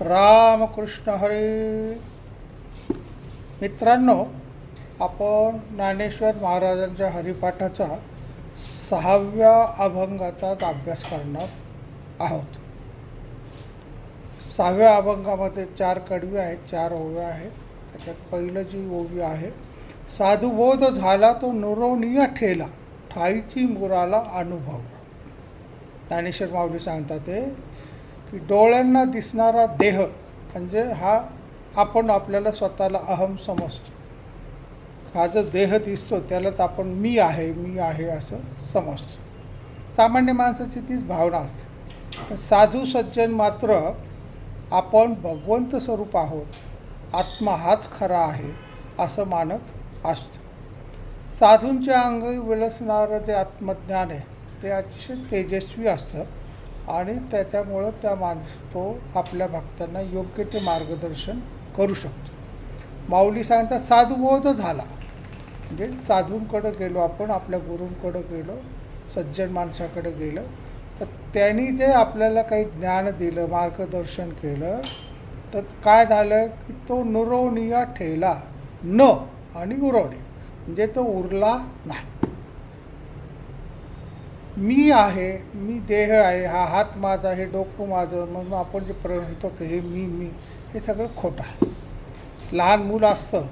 रामकृष्ण हरी. मित्रांनो आपण ज्ञानेश्वर महाराजांच्या हरिपाठाचा सहाव्या अभंगाचाच अभ्यास करणार आहोत. सहाव्या अभंगामध्ये चार कडवी आहेत चार ओव्या आहेत त्याच्यात पहिलं जी ओवी आहे साधुबोध झाला तो नुरवणीय ठेला ठाईची मुराला अनुभव. ज्ञानेश्वर माऊली सांगतात ते की डोळ्यांना दिसणारा देह म्हणजे हा आपण आपल्याला स्वतःला अहम समजतो. हा जो देह दिसतो त्यालाच आपण मी आहे मी आहे असं समजतो. सामान्य माणसाची तीच भावना असते. पण साधू सज्जन मात्र आपण भगवंत स्वरूप आहोत आत्मा हाच खरा आहे असं मानत असतो. साधूंच्या अंगी विलसणारं जे आत्मज्ञान आहे ते अतिशय तेजस्वी असतं. आणि त्याच्यामुळं त्या माणूस तो आपल्या भक्तांना योग्य ते मार्गदर्शन करू शकतो. माऊली सांगतात साधुबोध झाला. म्हणजे साधूंकडं गेलो आपण आपल्या गुरूंकडं गेलो सज्जन माणसाकडे गेलो तर त्यांनी जे आपल्याला काही ज्ञान दिलं मार्गदर्शन केलं तर काय झालं की तो नुरवणीया ठेला न आणि उरवणे. म्हणजे तो उरला नाही. मी आहे मी देह आहे हा हात माझा हे डोकं माझं म्हणून आपण जे प्र म्हणतो की हे मी मी हे सगळं खोटं आहे. लहान मूल असतं.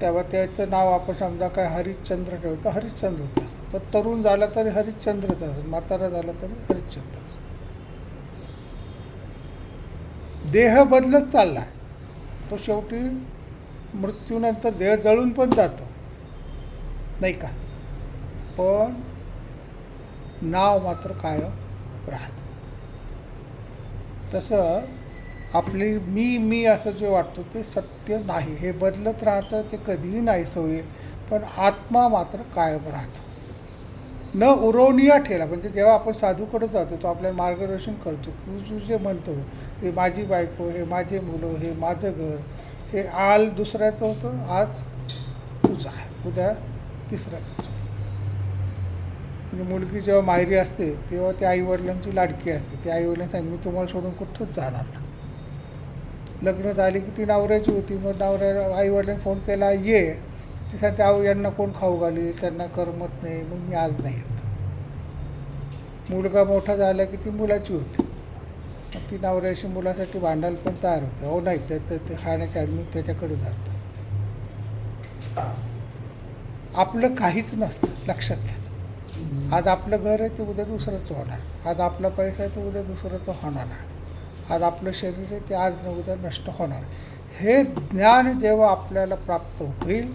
तेव्हा त्याचं नाव आपण समजा काय हरिश्चंद्र ठेवतो हरिश्चंद्रच असतं. तर तरुण झाला तरी हरिश्चंद्रच असं म्हातारा झाला तरी हरिश्चंद्र असं देह बदलत चालला आहे तो शेवटी मृत्यूनंतर देह जळून पण जातो. नाही का? पण नाव मात्र कायम राहतं. तसं आपली मी मी असं जे वाटतो ते सत्य नाही. हे बदलत राहतं ते कधीही नाहीसं होईल पण आत्मा मात्र कायम राहतो. न उरवणीया ठेला म्हणजे जेव्हा आपण साधूकडे जातो तो आपल्याला मार्गदर्शन करतो. तू तू जे म्हणतो हे माझी बायको हे माझे मुलं हे माझं घर हे आल दुसऱ्याचं होतं आज तुझं आहे. उद्या तिसऱ्याचं म्हणजे मुलगी जेव्हा माहेरी असते तेव्हा त्या आईवडिलांची लाडकी असते. त्या आईवडिलांनी सांगितलं मी तुम्हाला सोडून कुठंच जाणार नाही. लग्न झाली की ती नवऱ्याची होती. मग नवऱ्या आईवडिलांनी फोन केला ये. ती सांगते अहो यांना कोण खाऊ घाली त्यांना करमत नाही. मग मी आज नाही येत. मुलगा मोठा झाला की ती मुलाची होती. ती नवऱ्याशी मुलासाठी भांडायला पण तयार होते. अहो नाही त्याचं ते खाण्याच्या आदमी त्याच्याकडे जातं. आपलं काहीच नसतं लक्षात घ्या. आज आपलं घर आहे ते उद्या दुसरंच होणार. आज आपला पैसा आहे ते उद्या दुसरंच होणार आहे. आज आपलं शरीर आहे ते आज न उद्या नष्ट होणार हे ज्ञान जेव्हा आपल्याला प्राप्त होईल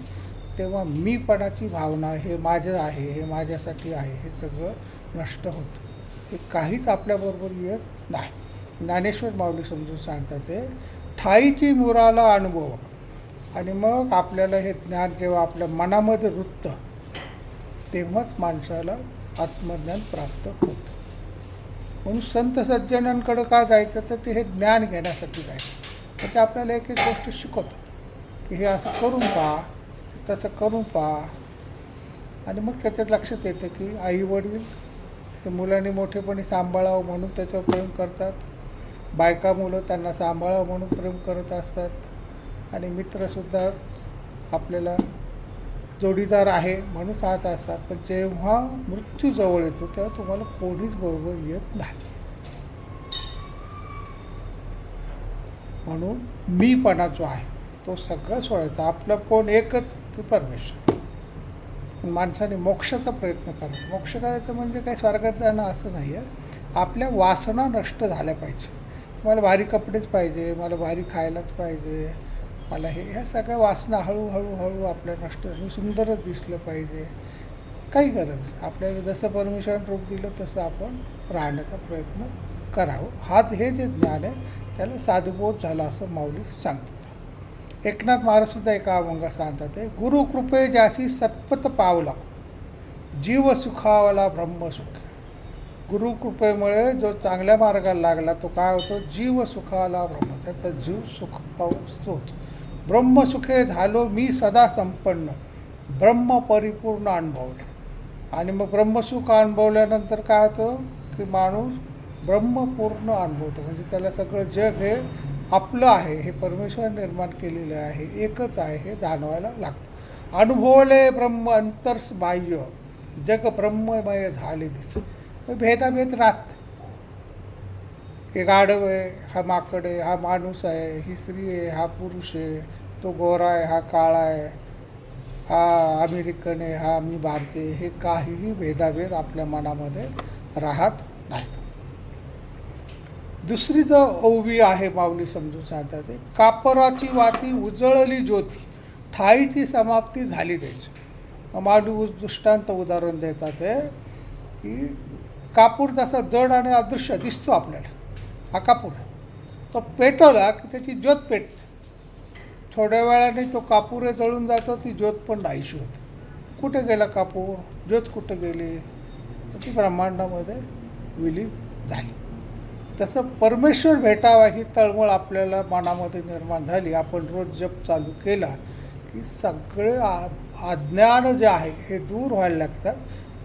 तेव्हा मीपणाची भावना हे माझं आहे हे माझ्यासाठी आहे हे सगळं नष्ट होतं. हे काहीच आपल्याबरोबर येत नाही. ज्ञानेश्वर माऊली समजून सांगतात ते ठाईची मुराला अनुभव. आणि मग आपल्याला हे ज्ञान जेव्हा आपल्या मनामध्ये रुततं तेव्हाच माणसाला आत्मज्ञान प्राप्त होतं. म्हणून संत सज्जनांकडं का जायचं? तर ते हे ज्ञान घेण्यासाठी जायचं. तर ते आपल्याला एक एक गोष्ट शिकवतात. की हे असं करून पहा तसं करून पहा. आणि मग त्याच्यात लक्षात येतं की आई वडील हे मुलांनी मोठेपणी सांभाळावं म्हणून त्याच्यावर प्रेम करतात. बायका मुलं त्यांना सांभाळावं म्हणून प्रेम करत असतात. आणि मित्रसुद्धा आपल्याला जोडीदार आहे म्हणून साथ असतात. पण जेव्हा मृत्यू जवळ येतो तेव्हा तुम्हाला कोणीच बरोबर येत नाही. म्हणून मीपणा जो आहे तो सगळं सोडायचा. आपलं कोण एकच की परमेश्वर. पण माणसाने मोक्षाचा प्रयत्न करायचा मोक्ष करायचं म्हणजे काही स्वर्गात जाणं असं नाही आहे आपल्या वासना नष्ट झाल्या पाहिजे. मला भारी कपडेच पाहिजे मला भारी खायलाच पाहिजे. मला हे ह्या सगळ्या वासना हळूहळू हळू आपल्या नष्ट आणि सुंदरच दिसलं पाहिजे. काही गरज. आपल्याला जसं परमेश्वरानं रूप दिलं तसं आपण राहण्याचा प्रयत्न करावं. हात हे जे ज्ञान आहे त्याला साधुबोध झाला असं माऊली सांगतात. एकनाथ महाराजसुद्धा एका अभंगात सांगतात ते गुरुकृपे ज्याशी सत्पथ पावला जीव सुखावला ब्रह्मसुख गुरुकृपेमुळे जो चांगल्या मार्गाला लागला तो काय होतो? जीव सुखाला ब्रह्म. त्याचा जीव सुख होतो. ब्रह्मसुखे झालो मी सदा संपन्न. ब्रह्म परिपूर्ण अनुभवलं. आणि मग ब्रह्मसुख अनुभवल्यानंतर काय होतं? की माणूस ब्रह्मपूर्ण अनुभवतो. म्हणजे त्याला सगळं जग हे आपलं आहे हे परमेश्वर निर्माण केलेलं आहे एकच आहे हे जाणवायला लागतं. अनुभवले ब्रह्म अंतर्स बाह्य. जग ब्रह्ममय झाले दिसत भेदाभेद राहत. हे गाढव आहे हा माकड आहे हा माणूस आहे ही स्त्री आहे हा पुरुष आहे तो गोरा आहे हा काळा आहे हा अमेरिकन आहे हा मी भारतीय हे काहीही भेदाभेद आपल्या मनामध्ये राहत नाहीत. दुसरी जो ओवी आहे माऊली समजून सांगतात ते कापराची वाती उजळली ज्योती ठाईची समाप्ती झाली त्याची. मग माऊली दृष्टांत उदाहरण देतात आहे की कापूर जसा जड आणि अदृश्य दिसतो आपल्याला. हा कापूर. तो पेटवला की त्याची ज्योत पेटते. थोड्या वेळाने तो कापूर जळून जातो ती ज्योत पण नाहीशी होते. कुठे गेला कापूर? ज्योत कुठे गेली? ती ब्रह्मांडामध्ये विलीन झाली. तसं परमेश्वर भेटावा ही तळमळ आपल्याला मनामध्ये निर्माण झाली. आपण रोज जप चालू केला की सगळे आ अज्ञान जे आहे हे दूर व्हायला लागतात.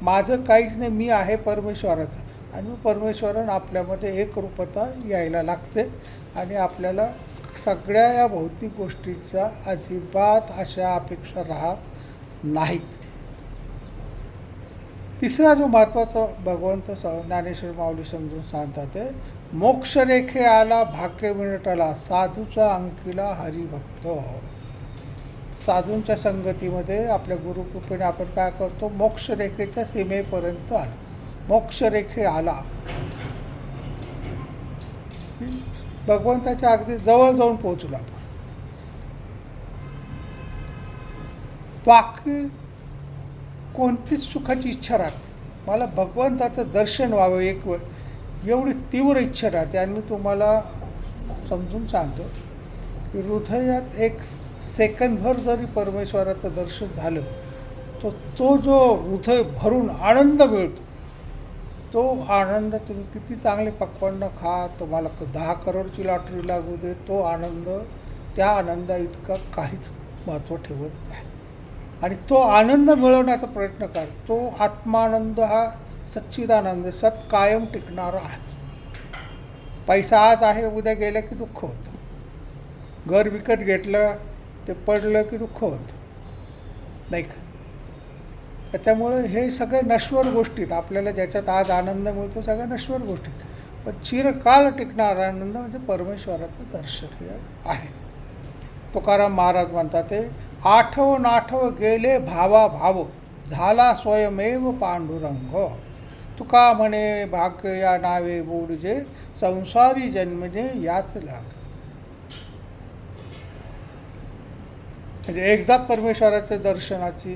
माझं काहीच नाही मी आहे परमेश्वराचं. आणि परमेश्वरानं आपल्यामध्ये एक रूपता यायला लागते. आणि आपल्याला सगळ्या या भौतिक गोष्टीच्या अजिबात अशा अपेक्षा राहत नाहीत. तिसरा जो महत्त्वाचा भगवंत स ज्ञानेश्वर माऊली समजून सांगतात ते मोक्षरेखे आला भाग्य मिळटला साधूचा अंकिला हरिभक्त साधूंच्या संगतीमध्ये आपल्या गुरुकृपेने आपण काय करतो? मोक्षरेखेच्या सीमेपर्यंत आलो. मोक्षरेखे आला. भगवंताच्या अगदी जवळ जाऊन पोहोचला बाकी कोणतीच सुखाची इच्छा राहते मला भगवंताचं दर्शन व्हावं एक वेळ एवढी तीव्र इच्छा राहते आणि मी तुम्हाला समजून सांगतो. हृदयात एक सेकंदभर जरी परमेश्वराचं दर्शन झालं तो तो जो हृदय भरून आनंद मिळतो तो आनंद तुम्ही किती चांगले पक्वान्न खा तुम्हाला दहा करोडची लॉटरी लागू दे तो आनंद त्या आनंदा इतका काहीच महत्त्व ठेवत नाही. आणि तो आनंद मिळवण्याचा प्रयत्न कर. तो आत्मानंद हा सच्चिदानंद सत कायम टिकणारा आहे. पैसा आज आहे उद्या गेलं की दुःख होतं. घर विकत घेतलं ते पडलं की दुःख होतं. नाही का? त्याच्यामुळे हे सगळे नश्वर गोष्टीत आपल्याला ज्याच्यात आज आनंद मिळतो सगळ्या नश्वर गोष्टीत पण चिरकाल टिकणारा आनंद म्हणजे परमेश्वराचं दर्शन हे आहे. तुकाराम महाराज म्हणतात ते आठव नाठव गेले भावा भाव झाला स्वयमेव पांडुरंग. तुका म्हणे भाग्य या नावे बोडजे संसारी जन्मजे याच लाग. म्हणजे एकदा परमेश्वराच्या दर्शनाची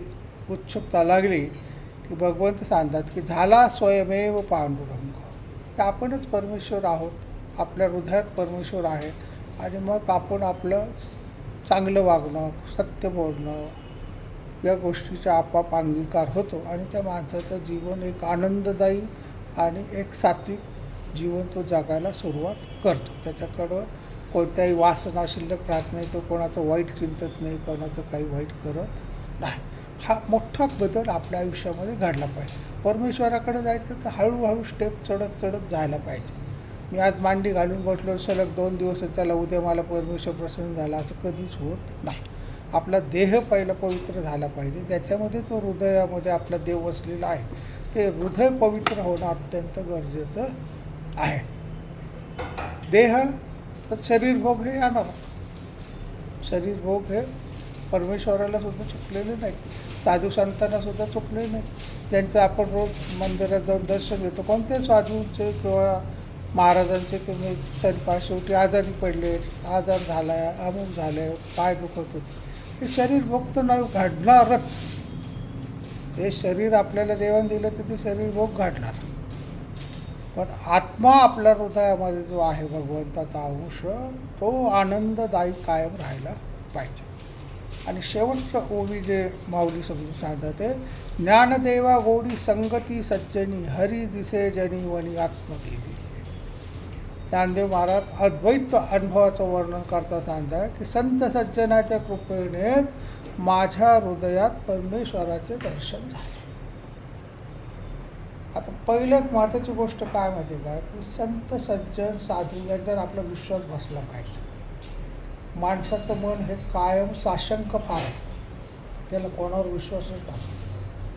उत्सुकता लागली की भगवंत सांगतात की झाला स्वयमेव पांडुरंग. आपणच परमेश्वर आहोत आपल्या हृदयात परमेश्वर आहे आणि मग आपण आपलं चांगलं वागणं सत्य बोलणं या गोष्टीचा आपाप अंगीकार होतो आणि त्या माणसाचं जीवन एक आनंददायी आणि एक सात्विक जीवन तो जगायला सुरुवात करतो. त्याच्याकडं कोणत्याही वासना शिल्लक राहत नाही तो कोणाचं वाईट चिंतत नाही कोणाचं काही वाईट करत नाही. हा मोठा बदल आपल्या आयुष्यामध्ये घडला पाहिजे. परमेश्वराकडे जायचं तर हळूहळू स्टेप चढत चढत जायला पाहिजे. मी आज मांडी घालून बसलो सलग दोन दिवस त्याला उद्या मला परमेश्वर प्रसन्न झाला असं कधीच होत नाही. आपला देह पहिला पवित्र झाला पाहिजे. त्याच्यामध्ये तो हृदयामध्ये आपला देव वसलेला आहे. ते हृदय पवित्र होणं अत्यंत गरजेचं आहे. देह तर शरीर भोग हे येणारच शरीर भोग हे परमेश्वराला सुद्धा चुकलेले नाही. साधू संतांना सुद्धा चुकले नाही. ज्यांचं आपण रोज मंदिरात जाऊन दर्शन घेतो कोणते साधूंचे किंवा महाराजांचे तुम्ही तरी शेवटी आजारी पडले आजार झाला अमूक झाले पाय दुखत होते हे शरीर भोग तर नाही घडणारच. हे शरीर आपल्याला देवान दिलं तर ते शरीर भोग घडणार. पण आत्मा आपल्या हृदयामध्ये जो आहे भगवंताचा अंश तो आनंददायी कायम राहायला पाहिजे. आणि शेवटचं ओवी जे माऊली समजून सांगतात ते ज्ञानदेवा गोडी संगती सज्जनी हरी दिसे जनी वणी आत्मदेवी ज्ञानदेव महाराज अद्वैत अनुभवाचं वर्णन करता सांगतात की संत सज्जनाच्या कृपेनेच माझ्या हृदयात परमेश्वराचे दर्शन झाले. आता पहिलं एक महत्त्वाची गोष्ट काय माहिती आहे का? की संत सज्जन साधू जर आपला विश्वास बसला पाहिजे. माणसाचं मन हे कायम साशंक फार आहे. त्याला कोणावर विश्वासच नाही.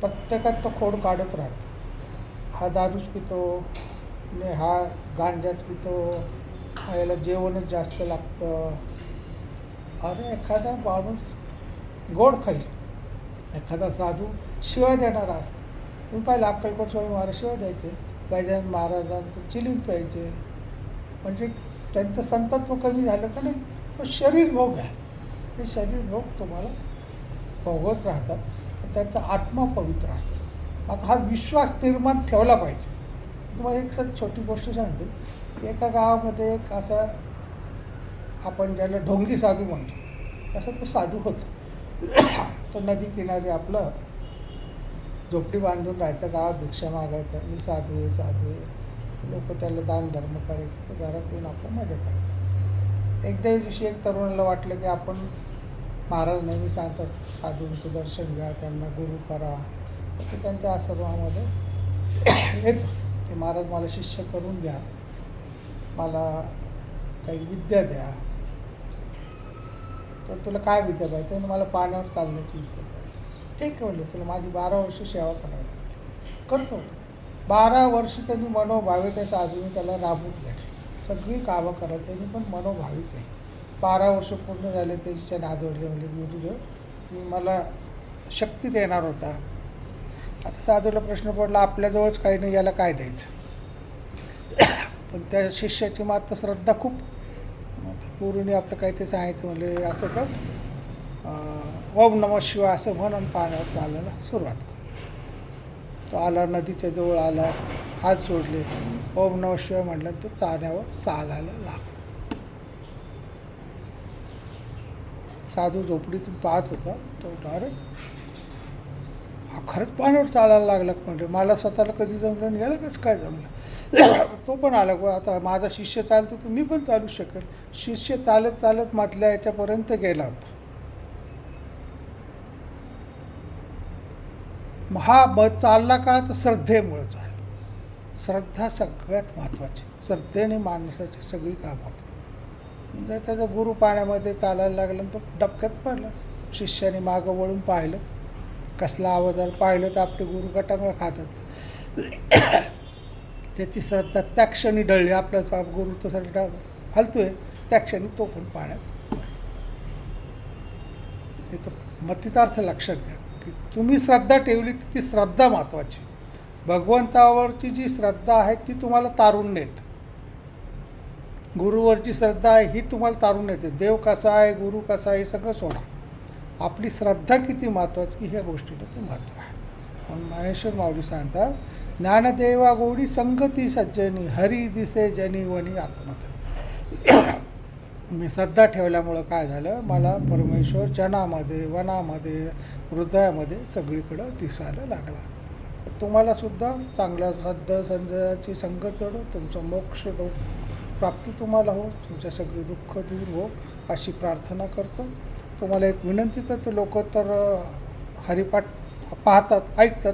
प्रत्येकात तो खोड काढत राहतो. हा दारूच पितो आणि हा गांजाच पितो याला जेवणच जास्त लागतं. अरे एखादा माणूस गोड खाईल. एखादा साधू शिवाय देणारा असतो. तुम्ही पाहिलं अक्कलकोट स्वामी महाराज शिवाय द्यायचे गजानन महाराजांचं चिलीम प्यायचे. म्हणजे त्यांचं संतत्व कमी झालं का नाही तो शरीर भोग आहे. हे शरीर भोग तुम्हाला भोगत राहतात. पण त्यांचा आत्मा पवित्र असतो. आता हा विश्वास निर्माण ठेवला पाहिजे. तुम्हाला एक सर छोटी गोष्ट सांगते. एका गावामध्ये एक असा आपण ज्याला ढोंगी साधू म्हणतो तसा तो साधू होता. तो नदी किनारी आपलं झोपडी बांधून राहायचं गावात भिक्षा मागायचं मी साधू आहे साधू आहे. लोक त्याला दान धर्म करायचे तर घरात येऊन आपण मजा करायची. एकदा या दिवशी एक तरुणाला वाटलं की आपण महाराज नेहमी सांगतात साधूंचं दर्शन घ्या त्यांना गुरु करा. ते त्यांच्या आश्रमामध्ये येतो की महाराज मला शिष्य करून द्या मला काही विद्या द्या. तर तुला काय विद्या पाहिजे? मला पाण्यावर चालण्याची विद्या ठीक आहे म्हणलं तुला माझी बारा वर्ष सेवा करावी. करतो. बारा वर्ष त्यांनी मनोभावे त्या साधूने त्याला राबून घेतली. सगळी कामं करा त्यांनी पण मनोभाविक आहे. बारा वर्ष पूर्ण झाले त्याच्या नादवडले म्हणजे गुरुदेव तुम्ही मला शक्ती देणार होता. आता साधूला प्रश्न पडला आपल्याजवळच काही नाही याला काय द्यायचं? पण त्या शिष्याची मात्र श्रद्धा खूप. गुरुने आपलं काही ते सांगायचं म्हणजे असं कर ओम नम शिवा असं म्हणून पाण्यावर चालायला सुरुवात कर. तो आला नदीच्या जवळ आला हात जोडले. ओम नम शिवाय म्हटलं तो चाण्यावर चालायला लागला. साधू झोपडीतून पाहत होता तो अरे हा खरंच पाण्यावर चालायला लागला म्हणजे मला स्वतःला कधी जमलं आणि याला कसं काय जमलं? तो पण आला गो आता माझा शिष्य चालतो तर मी पण चालू शकेल. शिष्य चालत चालत मधल्या याच्यापर्यंत गेला होता मग हा मत चालला का तर श्रद्धेमुळे चालला. श्रद्धा सगळ्यात महत्त्वाची श्रद्धेने माणसाची सगळी कामं होतात. म्हणजे त्याचा गुरु पाण्यामध्ये चालायला लागला आणि तो डबक्यात पडला. शिष्याने मागं वळून पाहिलं. कसला आवाज आला? पाहिलं तर आपले गुरु गटांगळं खातात. त्याची श्रद्धा त्या क्षणी डळली आपला गुरु तर सगळं हलतोय. त्या क्षणी तो पण पाण्यात हे तर लक्षात घ्या. की तुम्ही श्रद्धा ठेवली तर ती श्रद्धा महत्त्वाची भगवंतावरची जी श्रद्धा आहे ती तुम्हाला तारून नेत. गुरुवरची श्रद्धा आहे ही तुम्हाला तारून नेते. देव कसा आहे गुरु कसा आहे हे सगळं सोडा. आपली श्रद्धा किती महत्त्वाची ह्या गोष्टीला ते महत्त्व आहे. म्हणून ज्ञानेश्वर माऊली सांगतात ज्ञानदेवा गोडी संगती सज्जनी हरी दिसे जनी वनी आत्मत. मी श्रद्धा ठेवल्यामुळं काय झालं? मला परमेश्वर जनामध्ये वनामध्ये हृदयामध्ये सगळीकडं दिसायला लागला. तुम्हालासुद्धा चांगल्या श्रद्धा संजयाची संगत चढो तुमचं मोक्ष डो प्राप्ती तुम्हाला हो तुमच्या सगळी दुःख दूर हो अशी प्रार्थना करतो. तुम्हाला एक विनंती करतो लोक तर हरिपाठ पाहतात ऐकतात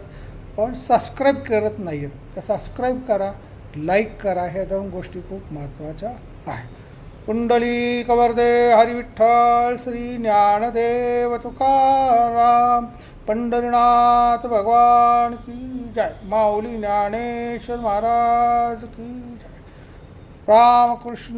पण सबस्क्राईब करत नाही आहेत तर सबस्क्राईब करा लाईक करा ह्या दोन गोष्टी खूप महत्त्वाच्या आहेत. कुंडली कवर्दे हरिविठ्ठल श्री ज्ञानदेव तुकाराम पंढरीनाथ भगवान की जय माऊली ज्ञानेश्वर महाराज की जय. रामकृष्ण